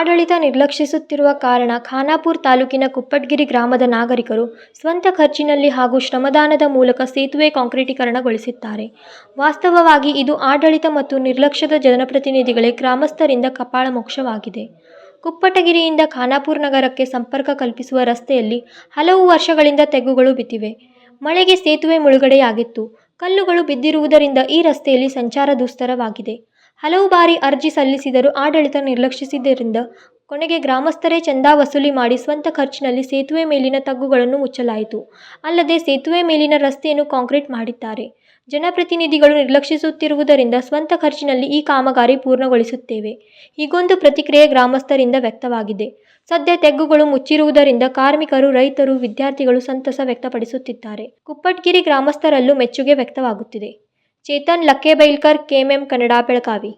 ಆಡಳಿತ ನಿರ್ಲಕ್ಷಿಸುತ್ತಿರುವ ಕಾರಣ ಖಾನಾಪುರ ತಾಲೂಕಿನ ಕುಪ್ಪಟ್ಗಿರಿ ಗ್ರಾಮದ ನಾಗರಿಕರು ಸ್ವಂತ ಖರ್ಚಿನಲ್ಲಿ ಹಾಗೂ ಶ್ರಮದಾನದ ಮೂಲಕ ಸೇತುವೆ ಕಾಂಕ್ರೀಟೀಕರಣಗೊಳಿಸಿದ್ದಾರೆ. ವಾಸ್ತವವಾಗಿ ಇದು ಆಡಳಿತ ಮತ್ತು ನಿರ್ಲಕ್ಷ್ಯದ ಜನಪ್ರತಿನಿಧಿಗಳೇ ಗ್ರಾಮಸ್ಥರಿಂದ ಕಪಾಳಮೋಕ್ಷವಾಗಿದೆ. ಕುಪ್ಪಟಗಿರಿಯಿಂದ ಖಾನಾಪುರ ನಗರಕ್ಕೆ ಸಂಪರ್ಕ ಕಲ್ಪಿಸುವ ರಸ್ತೆಯಲ್ಲಿ ಹಲವು ವರ್ಷಗಳಿಂದ ತೆಗ್ಗುಗಳು ಬಿದ್ದಿವೆ. ಮಳೆಗೆ ಸೇತುವೆ ಮುಳುಗಡೆಯಾಗಿತ್ತು. ಕಲ್ಲುಗಳು ಬಿದ್ದಿರುವುದರಿಂದ ಈ ರಸ್ತೆಯಲ್ಲಿ ಸಂಚಾರ ದುಸ್ತರವಾಗಿದೆ. ಹಲವು ಬಾರಿ ಅರ್ಜಿ ಸಲ್ಲಿಸಿದರೂ ಆಡಳಿತ ನಿರ್ಲಕ್ಷಿಸಿದ್ದರಿಂದ ಕೊನೆಗೆ ಗ್ರಾಮಸ್ಥರೇ ಚಂದಾ ವಸೂಲಿ ಮಾಡಿ ಸ್ವಂತ ಖರ್ಚಿನಲ್ಲಿ ಸೇತುವೆ ಮೇಲಿನ ತಗ್ಗುಗಳನ್ನು ಮುಚ್ಚಲಾಯಿತು. ಅಲ್ಲದೆ ಸೇತುವೆ ಮೇಲಿನ ರಸ್ತೆಯನ್ನು ಕಾಂಕ್ರೀಟ್ ಮಾಡಿದ್ದಾರೆ. ಜನಪ್ರತಿನಿಧಿಗಳು ನಿರ್ಲಕ್ಷಿಸುತ್ತಿರುವುದರಿಂದ ಸ್ವಂತ ಖರ್ಚಿನಲ್ಲಿ ಈ ಕಾಮಗಾರಿ ಪೂರ್ಣಗೊಳಿಸುತ್ತೇವೆ. ಹೀಗೊಂದು ಪ್ರತಿಕ್ರಿಯೆ ಗ್ರಾಮಸ್ಥರಿಂದ ವ್ಯಕ್ತವಾಗಿದೆ. ಸದ್ಯ ತೆಗ್ಗುಗಳು ಮುಚ್ಚಿರುವುದರಿಂದ ಕಾರ್ಮಿಕರು, ರೈತರು, ವಿದ್ಯಾರ್ಥಿಗಳು ಸಂತಸ ವ್ಯಕ್ತಪಡಿಸುತ್ತಿದ್ದಾರೆ. ಕುಪ್ಪಟ್ಗಿರಿ ಗ್ರಾಮಸ್ಥರಲ್ಲೂ ಮೆಚ್ಚುಗೆ ವ್ಯಕ್ತವಾಗುತ್ತಿದೆ. चेतन लखेबैलकर केएमएम कनाडा बेलगावी